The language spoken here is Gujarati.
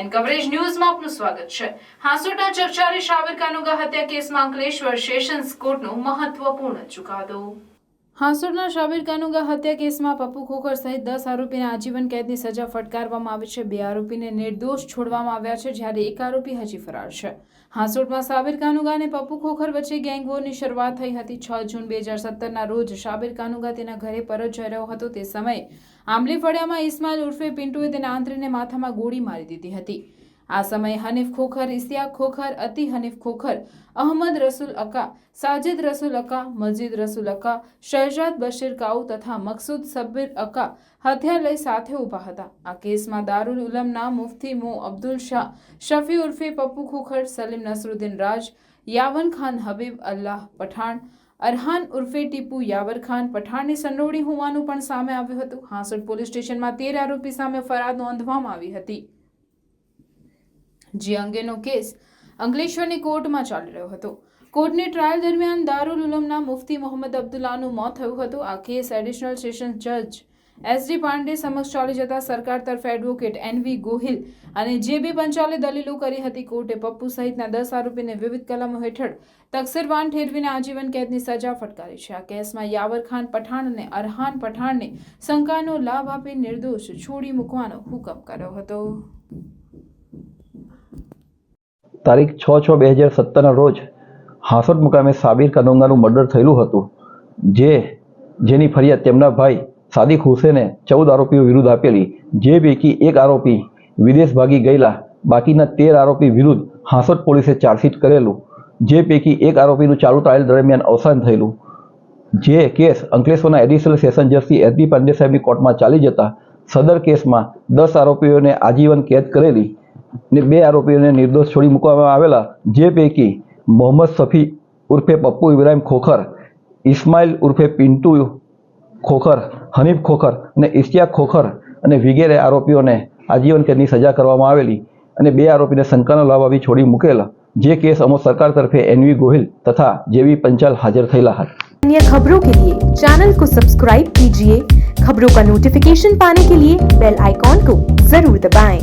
એન્ડ કવરેજ ન્યૂઝમાં આપનું સ્વાગત છે. હાંસોટના ચર્ચારી શાબિર કાનુગા હત્યા કેસમાં અંકલેશ્વર સેશન્સ કોર્ટનો મહત્વપૂર્ણ ચુકાદો. હાંસોટના શાબિર કાનુગા હત્યા કેસમાં પપ્પુ ખોખર સહિત દસ આરોપીને આજીવન કેદની સજા ફટકારવામાં આવી છે. બે આરોપીને નિર્દોષ છોડવામાં આવ્યા છે, જ્યારે એક આરોપી હજી ફરાર છે. હાંસોડમાં સાબિર કાનુગા અને પપ્પુ ખોખર વચ્ચે ગેંગ વોરની શરૂઆત થઈ હતી. છ જૂન બે હજાર સત્તરના રોજ સાબિર કાનુગા તેના ઘરે પરત જઈ રહ્યો હતો. તે સમયે આંબલી ફળિયામાં ઇસ્માઇલ ઉર્ફે પિન્ટુએ તેના આંતરીને માથામાં ગોળી મારી દીધી હતી. આ સમયે હનીફ ખોખર ઇસ્તિયાક ખોખર, અતિ Hanif Khokhar, Ahmad Rasul aka Sajid Rasul aka Majid Rasul aka Shahzad Bashir કાઉ તથા મકસૂદ સબ્બીર અકા હથિયાર લઈ સાથે ઊભા હતા. આ કેસમાં દારુલ ઉલમના મુફતી મો અબ્દુલ શાહ, શફી ઉર્ફે પપ્પુ ખોખર, સલીમ નસરુદ્દીન રાજ, યાવન ખાન હબીબ અલ્લાહ પઠાણ, અરહાન ઉર્ફે ટીપુ યાવર ખાન પઠાણની સંડોવણી હોવાનું પણ સામે આવ્યું હતું. હાંસોડ પોલીસ સ્ટેશનમાં તેર આરોપી સામે ફરિયાદ નોંધવામાં આવી હતી. જે અંગેનો કેસ અંકલેશ્વરની કોર્ટમાં ચાલી રહ્યો હતો. કોર્ટની ટ્રાયલ દરમિયાન દારૂલ ઉલમના મુફતી મોહમ્મદ અબ્દુલ્લાનું મોત થયું હતું. આ કેસ એડિશનલ સેશન જજ એસ ડી પાંડે સમક્ષ ચાલી જતા સરકાર તરફ એડવોકેટ એન વી ગોહિલ અને જે બી પંચાલે દલીલો કરી હતી કોર્ટે પપ્પુ સહિતના દસ આરોપીને વિવિધ કલમો હેઠળ તકસીરવાન ઠેરવીને આજીવન કેદની સજા ફટકારી છે. આ કેસમાં યાવર ખાન પઠાણ અને અરહાન પઠાણને શંકાનો લાભ આપી નિર્દોષ છોડી મૂકવાનો હુકમ કર્યો હતો. તારીખ છ છ બે હજાર સત્તરના રોજ હાંસોટ મુકામે સાબિર કનોંગાનું મર્ડર થયેલું હતું, જે, જેની ફરિયાદ તેમના ભાઈ સાદિક હુસેને ચૌદ આરોપીઓ વિરુદ્ધ આપેલી, જે પૈકી એક આરોપી વિદેશ ભાગી ગયેલા, બાકીના તેર આરોપી વિરુદ્ધ હાંસોટ પોલીસે ચાર્જશીટ કરેલું, જે પૈકી એક આરોપીનું ચાલુ ટ્રાયલ દરમિયાન અવસાન થયેલું. જે કેસ અંકલેશ્વરના additional session justice S B Pandey સાહેબની કોર્ટમાં ચાલી જતા, સદર કેસમાં દસ આરોપીઓને આજીવન કેદ કરેલી ને બે આરોપીઓને નિર્દોષ છોડી મૂકવામાં આવેલા જે પૈકી મોહમ્મદ સફી ઉર્ફે પપ્પુ ઇબ્રાહિમ ખોખર ઇસ્માઇલ ઉર્ફે પિન્ટુ ખોખર હનીફ ખોખર અને ઇશ્તિયાક ખોખર અને વગેરે આરોપીઓને આજીવન કેદની સજા કરવામાં આવેલી અને બે આરોપીને શંકાનો લાભ આપી છોડી મૂકેલા જે કેસ અમો સરકાર તરફે એનવી ગોહિલ તથા જેવી પંચાલ હાજર થયેલા હતા अन्य खबरों के लिए चैनल को सब्सक्राइब कीजिए खबरों का नोटिफिकेशन पाने के लिए बेल आइकॉन को जरूर दबाएं।